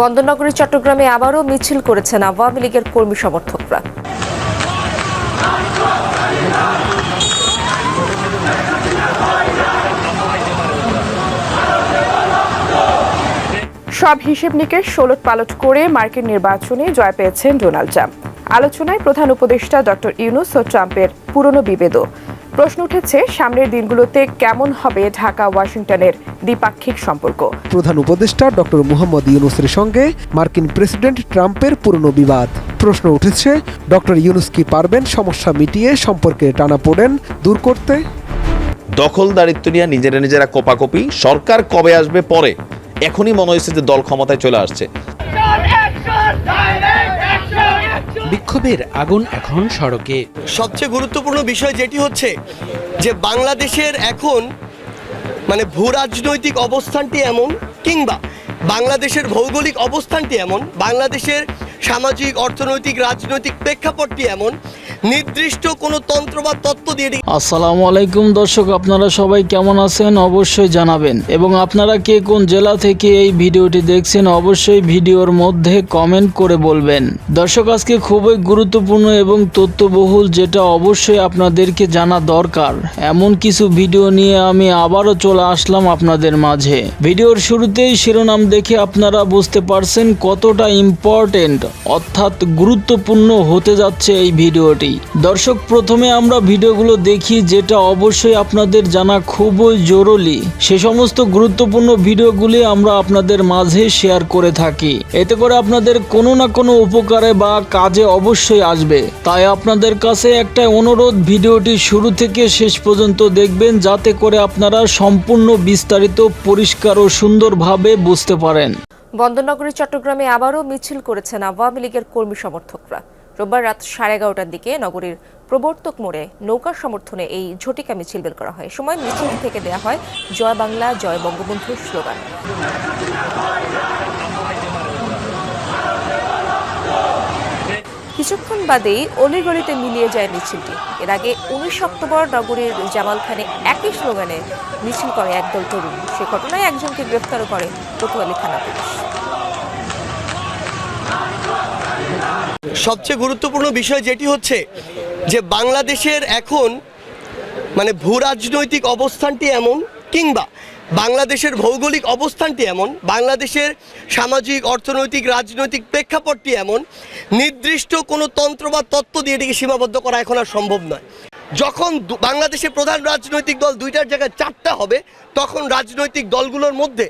বন্দরনগরী চট্টগ্রামে আবারও মিছিল করেছেন আওয়ামী লীগের কর্মী সমর্থকরা। সব হিসেব নিকেশ ষোলট পালট করে মার্কিন নির্বাচনে জয় পেয়েছেন ডোনাল্ড ট্রাম্প। আলোচনায় প্রধান উপদেষ্টা ডক্টর ইউনুস ও ট্রাম্পের পুরনো বিভেদও প্রশ্ন উঠেছে সামনের দিনগুলোতে কেমন হবে ঢাকা ওয়াশিংটনের দ্বিপাক্ষিক সম্পর্ক? প্রধান উপদেষ্টা ডক্টর মুহাম্মদ ইউনুসের সঙ্গে মার্কিন প্রেসিডেন্ট ট্রাম্পের পুরনো বিবাদ। প্রশ্ন উঠেছে ডক্টর ইউনুস কি পারবেন সমস্যা মিটিয়ে সম্পর্কে টানাপোড়েন দূর করতে? দখলদারিত্ব নিয়ে নিজেরা নিজেরা কোপাকপি সরকার কবে আসবে পরে? এখনই মনে হয়েছে যে দল ক্ষমতায় চলে আসছে। বিক্ষোভের আগুন এখন সড়কে। সবচেয়ে গুরুত্বপূর্ণ বিষয় যেটি হচ্ছে যে বাংলাদেশের এখন মানে ভূ রাজনৈতিক অবস্থানটি এমন কিংবা বাংলাদেশের ভৌগোলিক অবস্থানটি এমন, বাংলাদেশের সামাজিক, অর্থনৈতিক, রাজনৈতিক প্রেক্ষাপটটি এমন নির্দিষ্ট কোনো তন্ত্র বা তত্ত্ব দিয়ে এটি আসসালামু আলাইকুম দর্শক, আপনারা সবাই কেমন আছেন অবশ্যই জানাবেন। এবং আপনারা কে কোন জেলা থেকে এই ভিডিওটি দেখছেন অবশ্যই ভিডিওর মধ্যে কমেন্ট করে বলবেন। দর্শক, আজকে খুবই গুরুত্বপূর্ণ এবং তথ্যবহুল যেটা অবশ্যই আপনাদেরকে জানা দরকার। এমন কিছু ভিডিও নিয়ে আমি আবারও চলে আসলাম আপনাদের মাঝে। ভিডিওর শুরুতেই শিরোনাম দেখে আপনারা বুঝতে পারছেন কতটা ইম্পর্টেন্ট অর্থাৎ গুরুত্বপূর্ণ হতে যাচ্ছে এই ভিডিওটি। দর্শক, প্রথমে আমরা ভিডিওগুলো দেখি যেটা অবশ্যই আপনাদের জানা খুবই জরুরি। সে সমস্ত গুরুত্বপূর্ণ ভিডিওগুলি আমরা আপনাদের মাঝে শেয়ার করে থাকি। এতে করে আপনাদের কোনো না কোনো উপকারে বা কাজে অবশ্যই আসবে। তাই আপনাদের কাছে একটা অনুরোধ, ভিডিওটি শুরু থেকে শেষ পর্যন্ত দেখবেন যাতে করে আপনারা সম্পূর্ণ বিস্তারিত, পরিষ্কার ও সুন্দরভাবে বুঝতে পারেন। বন্দরনগরী, চট্টগ্রামে আবারও মিছিল করেছেন আওয়ামী লীগের কর্মী সমর্থকরা। রোববার রাত সাড়ে এগারোটার দিকে নগরীর প্রবর্তক মোড়ে নৌকার সমর্থনে এই ঝটিকা মিছিল বের করা হয়। সময় মিছিল থেকে দেয়া হয় জয় বাংলা, জয় বঙ্গবন্ধুর স্লোগান। কিছুক্ষণ বাদেই অলিগলিতে মিলিয়ে যায় মিছিলটি। এর আগে উনিশ অক্টোবর নগরীর জামালখানে একই স্লোগানে মিছিল করে একদল তরুণ। সে ঘটনায় একজনকে গ্রেফতারও করে কোতোয়ালি থানা পুলিশ। সবচেয়ে গুরুত্বপূর্ণ বিষয় যেটি হচ্ছে যে বাংলাদেশের এখন মানে ভূ রাজনৈতিক অবস্থানটি এমন কিংবা বাংলাদেশের ভৌগোলিক অবস্থানটি এমন, বাংলাদেশের সামাজিক, অর্থনৈতিক, রাজনৈতিক প্রেক্ষাপটটি এমন, নির্দিষ্ট কোনো তন্ত্র বা তত্ত্ব দিয়ে এটিকে সীমাবদ্ধ করা এখন আর সম্ভব নয়। যখন বাংলাদেশের প্রধান রাজনৈতিক দল দুইটার জায়গায় চারটা হবে, তখন রাজনৈতিক দলগুলোর মধ্যে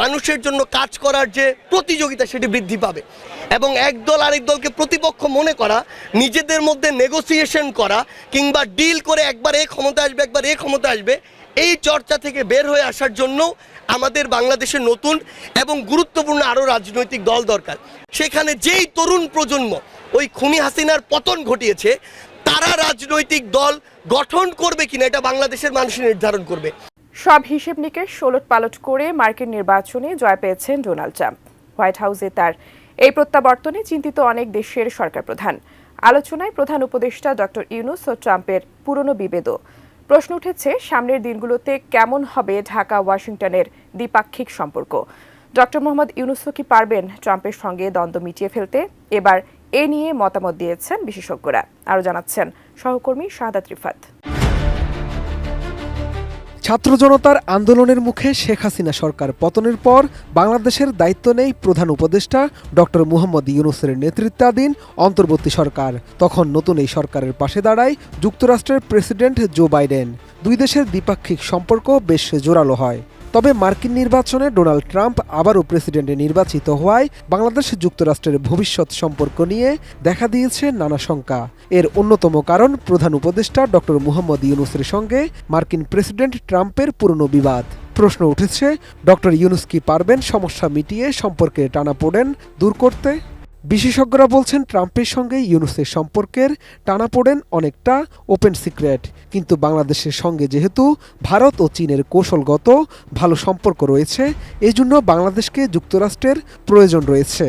মানুষের জন্য কাজ করার যে প্রতিযোগিতা সেটি বৃদ্ধি পাবে। এবং এক দল আরেক দলকে প্রতিপক্ষ মনে করা, নিজেদের মধ্যে নেগোসিয়েশন করা, কিংবা ডিল করে একবার এ ক্ষমতা আসবে, একবার এ ক্ষমতা আসবে, এই চর্চা থেকে বের হয়ে আসার জন্য আমাদের বাংলাদেশের নতুন এবং গুরুত্বপূর্ণ আরও রাজনৈতিক দল দরকার। সেখানে যেই তরুণ প্রজন্ম ওই খুনি হাসিনার পতন ঘটিয়েছে, তারা রাজনৈতিক দল গঠন করবে কিনা এটা বাংলাদেশের মানুষ নির্ধারণ করবে। সব হিসেব নিকেশ ষোলট পালট করে মার্কিন নির্বাচনে জয় পেয়েছেন ডোনাল্ড ট্রাম্প। হোয়াইট হাউসে তার এই প্রত্যাবর্তনে চিন্তিত অনেক দেশের সরকার প্রধান। আলোচনায় প্রধান উপদেষ্টা ডক্টর ইউনুস ও ট্রাম্পের পুরনো বিভেদও প্রশ্ন উঠেছে, সামনের দিনগুলোতে কেমন হবে ঢাকা, ওয়াশিংটনের দ্বিপাক্ষিক সম্পর্ক? ডক্টর মোহাম্মদ ইউনুসও কি পারবেন ট্রাম্পের সঙ্গে দ্বন্দ্ব মিটিয়ে ফেলতে? এবার এ নিয়ে মতামত দিয়েছেন বিশেষজ্ঞরা। আরও জানাচ্ছেন সহকর্মী শাহাদাত রিফাত। ছাত্র জনতার আন্দোলনের মুখে শেখ হাসিনা সরকার পতনের পর বাংলাদেশের দায়িত্ব নেই প্রধান উপদেষ্টা ডক্টর মুহাম্মদ ইউনুসের নেতৃত্বাধীন অন্তর্বর্তী সরকার। তখন নতুন এই সরকারের পাশে দাঁড়ায় যুক্তরাষ্ট্রের প্রেসিডেন্ট জো বাইডেন। দুই দেশের দ্বিপাক্ষিক সম্পর্ক বেশ জোরালো হয়। তবে মার্কিন নির্বাচনে ডোনাল্ড ট্রাম্প আবারও প্রেসিডেন্টে নির্বাচিত হওয়ায় বাংলাদেশ যুক্তরাষ্ট্রের ভবিষ্যৎ সম্পর্ক নিয়ে দেখা দিয়েছে নানা শঙ্কা। এর অন্যতম কারণ প্রধান উপদেষ্টা ডক্টর মুহাম্মদ ইউনুসের সঙ্গে মার্কিন প্রেসিডেন্ট ট্রাম্পের পুরনো বিবাদ। প্রশ্ন উঠেছে, ডক্টর ইউনুস কি পারবেন সমস্যা মিটিয়ে সম্পর্কে টানাপোড়েন দূর করতে? বিশেষজ্ঞরা বলছেন ট্রাম্পের সঙ্গে ইউনুসের সম্পর্কের টানাপোড়েন অনেকটা ওপেন সিক্রেট। কিন্তু বাংলাদেশের সঙ্গে যেহেতু ভারত ও চীনের কৌশলগত ভালো সম্পর্ক রয়েছে, এজন্য বাংলাদেশকে যুক্তরাষ্ট্রের প্রয়োজন রয়েছে।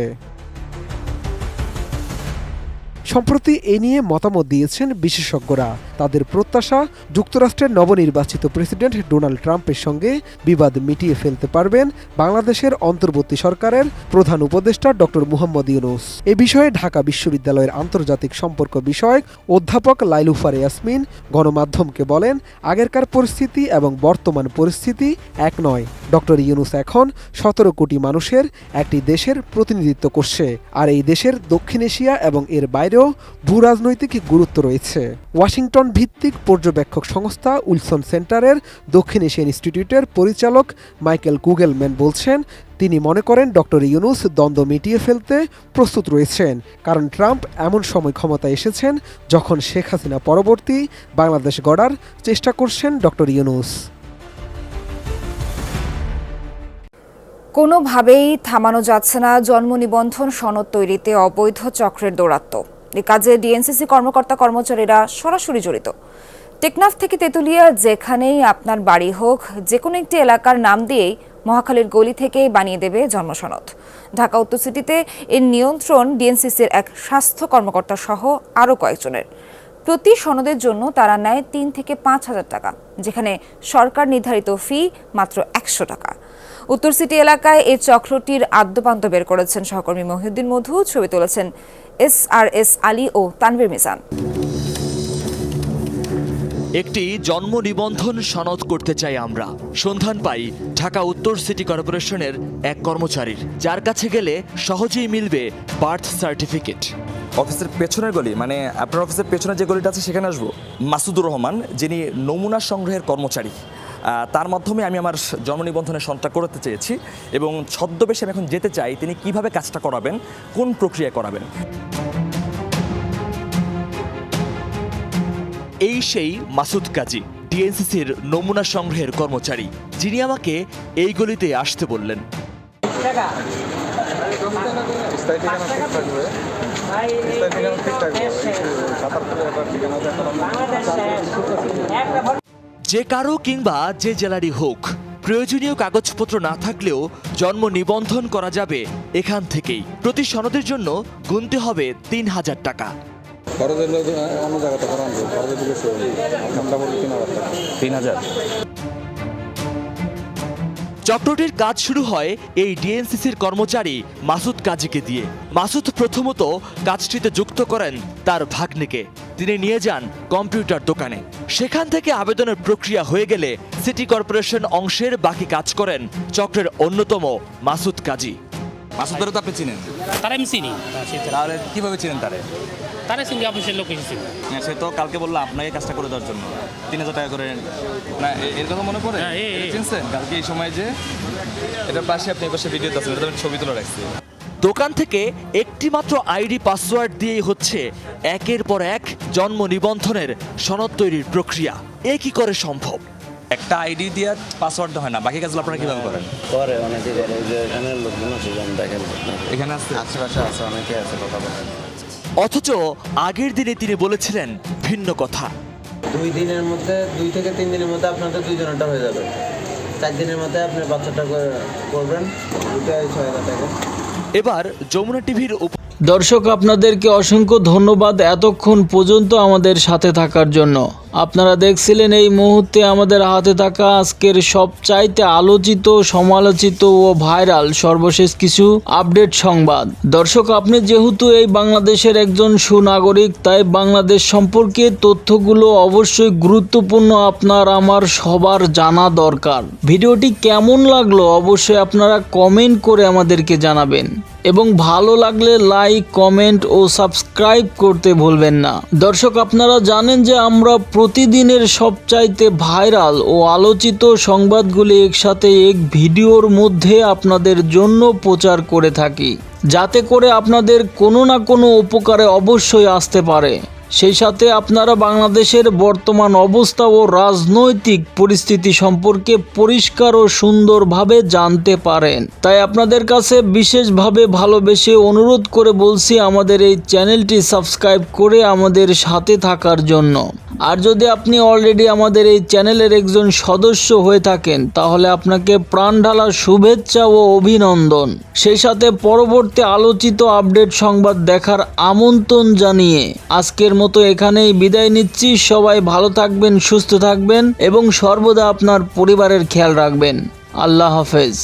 সম্প্রতি এ নিয়ে মতামত দিয়েছেন বিশেষজ্ঞরা। তাদের প্রত্যাশা, যুক্তরাষ্ট্রের নবনির্বাচিত প্রেসিডেন্ট ডোনাল্ড ট্রাম্পের সঙ্গে বিবাদ মিটিয়ে ফেলতে পারবেন বাংলাদেশের অন্তর্বর্তী সরকারের প্রধান উপদেষ্টা ডক্টর মুহাম্মদ ইউনুস। এ বিষয়ে ঢাকা বিশ্ববিদ্যালয়ের আন্তর্জাতিক সম্পর্ক বিষয়ক অধ্যাপক লাইলুফার ইয়াসমিন গণমাধ্যমকে বলেন, আগেরকার পরিস্থিতি এবং বর্তমান পরিস্থিতি এক নয়। ডক্টর ইউনুস এখন সতেরো কোটি মানুষের একটি দেশের প্রতিনিধিত্ব করছে। আর এই দেশের দক্ষিণ এশিয়া এবং এর বাইরেও ভূ রাজনৈতিক গুরুত্ব রয়েছে। ওয়াশিংটন ভিত্তিক পর্যবেক্ষক সংস্থা উইলসন সেন্টারের দক্ষিণ এশিয়ান ইনস্টিটিউটের পরিচালক মাইকেল গুগেলম্যান বলছেন, তিনি মনে করেন ডক্টর ইউনুস দ্বন্দ্ব মিটিয়ে ফেলতে প্রস্তুত রয়েছেন, কারণ ট্রাম্প এমন সময় ক্ষমতায় এসেছেন যখন শেখ হাসিনা পরবর্তী বাংলাদেশ গড়ার চেষ্টা করছেন ডক্টর ইউনুস। কোনোভাবেই থামানো যাচ্ছে না জন্ম নিবন্ধন সনদ তৈরিতে অবৈধ চক্রের দৌরাত্ম এ কাজে ডিএনসিসি কর্মকর্তা কর্মচারীরা সরাসরি জড়িত। টেকনাফ থেকে তেঁতুলিয়া, যেখানেই আপনার বাড়ি হোক যে কোনো একটি এলাকার নাম দিয়েই মহাখালীর গলি থেকেই বানিয়ে দেবে জন্মসনদ। ঢাকা উত্তর সিটিতে এর নিয়ন্ত্রণ ডিএনসিসির এক স্বাস্থ্য কর্মকর্তা সহ আরও কয়েকজনের। প্রতি সনদের জন্য তারা নেয় তিন থেকে পাঁচ হাজার টাকা, যেখানে সরকার নির্ধারিত ফি মাত্র একশো টাকা। উত্তর সিটি এলাকায় এই চক্রটির আদ্যপান্ত বের করেছেন সহকর্মী মহিউদ্দিন মধু। ছবি তুলেছেন এস আর এস আলী ও তানভীর মিজান। একটি জন্ম নিবন্ধন সনদ করতে চাই আমরা। সন্ধান পাই ঢাকা উত্তর সিটি কর্পোরেশনের এক কর্মচারীর। যার কাছে গেলে সহজেই মিলবে বার্থ সার্টিফিকেট। অফিসের পেছনের গলি মানে আপনার অফিসের পেছনে যে গলিটা আছে সেখানে আসব। মাসুদুর রহমান যিনি নমুনা সংগ্রহের কর্মচারী। তার মাধ্যমে আমি আমার জন্ম নিবন্ধনের সনদটা করতে চেয়েছি এবং ছদ্মবেশে আমি এখন যেতে চাই তিনি কীভাবে কাজটা করাবেন কোন প্রক্রিয়া করাবেন? এই সেই মাসুদ কাজী ডিএনসিসির নমুনা সংগ্রহের কর্মচারী যিনি আমাকে এই গলিতে আসতে বললেন। যে কারও কিংবা যে জেলারই হোক প্রয়োজনীয় কাগজপত্র না থাকলেও জন্ম নিবন্ধন করা যাবে এখান থেকেই। প্রতি সনদের জন্য গুনতে হবে তিন হাজার টাকা। চক্রটির কাজ শুরু হয় এই ডিএনসিসির কর্মচারী মাসুদ কাজীকে দিয়ে। মাসুদ প্রথমত কাজটিতে যুক্ত করেন তার ভাগ্নিকে। তিনি নিয়ে যান কম্পিউটার দোকানে। সেখান থেকে আবেদনের প্রক্রিয়া হয়ে গেলে সিটি কর্পোরেশন অংশের বাকি কাজ করেন চক্রের অন্যতম মাসুদ কাজী। মাসুদরে তো আপনি চিনেন। তারা আমি চিনি। তাহলে কীভাবে চিনেন তারে? তারা সঙ্গে অফিসের লোক এসেছি হ্যাঁ, সে তো কালকে বলল আপনাকে কাজটা করে দেওয়ার জন্য। তিন হাজার টাকা করে না এর কথা মনে পড়ে? হ্যাঁ, এটা চিনছেন? কালকে এই সময় যে এটার পাশে আপনি পাশে ভিডিও আছেন এটা আমি ছবি তুলে রাখছি। দোকান থেকে একটিমাত্র আইডি পাসওয়ার্ড দিয়েই হচ্ছে একের পর এক জন্ম নিবন্ধনের সনদ তৈরির প্রক্রিয়া। এ কি করে সম্ভব? একটা আইডি দিয়ে পাসওয়ার্ড হয় না বাকি কাজগুলো আপনারা কীভাবে করেন? করে অনেকে করে ওই যে এখানে লোকজন আছে দেখেন এখানে আশেপাশে আছে অনেকে আছে কথা বলেন। অথচ আগের দিনে তিনি বলেছিলেন ভিন্ন কথা। দুই দিনের মধ্যে দুই থেকে তিন দিনের মধ্যে আপনাদের দুইজনেরটা হয়ে যাবে। চার দিনের মধ্যে আপনি বাচ্চাটা করবেন। দুটাই ছয় হাজার টাকা। এবার যমুনা টিভির দর্শক আপনাদেরকে অসংখ্য ধন্যবাদ এতক্ষণ পর্যন্ত আমাদের সাথে থাকার জন্য। আপনারা দেখছিলেন এই মুহূর্তে আমাদের হাতে থাকা আজকের সবচাইতে আলোচিত, সমালোচিত ও ভাইরাল সর্বশেষ কিছু আপডেট সংবাদ। দর্শক, আপনি যেহেতু এই বাংলাদেশের একজন সুনাগরিক, তাই বাংলাদেশ সম্পর্কে তথ্যগুলো অবশ্যই গুরুত্বপূর্ণ আপনার আমার সবার জানা দরকার। ভিডিওটি কেমন লাগল অবশ্যই আপনারা কমেন্ট করে আমাদেরকে জানাবেন। এবং ভালো লাগলে লাইক, কমেন্ট ও সাবস্ক্রাইব করতে ভুলবেন না। দর্শক, আপনারা জানেন যে আমরা প্রতিদিনের সবচাইতে ভাইরাল ও আলোচিত সংবাদগুলি একসাথে এক ভিডিওর মধ্যে আপনাদের জন্য প্রচার করে থাকি। যাতে করে আপনাদের কোনো না কোনো উপকারে অবশ্যই আসতে পারে। সেই সাথে আপনারা বাংলাদেশের বর্তমান অবস্থা ও রাজনৈতিক পরিস্থিতি সম্পর্কে পরিষ্কার ও সুন্দরভাবে জানতে পারেন। তাই আপনাদের কাছে বিশেষভাবে ভালোবেসে অনুরোধ করে বলছি, আমাদের এই চ্যানেলটি সাবস্ক্রাইব করে আমাদের সাথে থাকার জন্য। আর যদি আপনি অলরেডি আমাদের এই চ্যানেলের একজন সদস্য হয়ে থাকেন, তাহলে আপনাকে প্রাণ ঢালা শুভেচ্ছা ও অভিনন্দন। সেই সাথে পরবর্তী আলোচিত আপডেট সংবাদ দেখার আমন্ত্রণ জানিয়ে আজকের মতো এখানেই বিদায় নিচ্ছি। সবাই ভালো থাকবেন, সুস্থ থাকবেন এবং সর্বদা আপনার পরিবারের খেয়াল রাখবেন। আল্লাহ হাফেজ।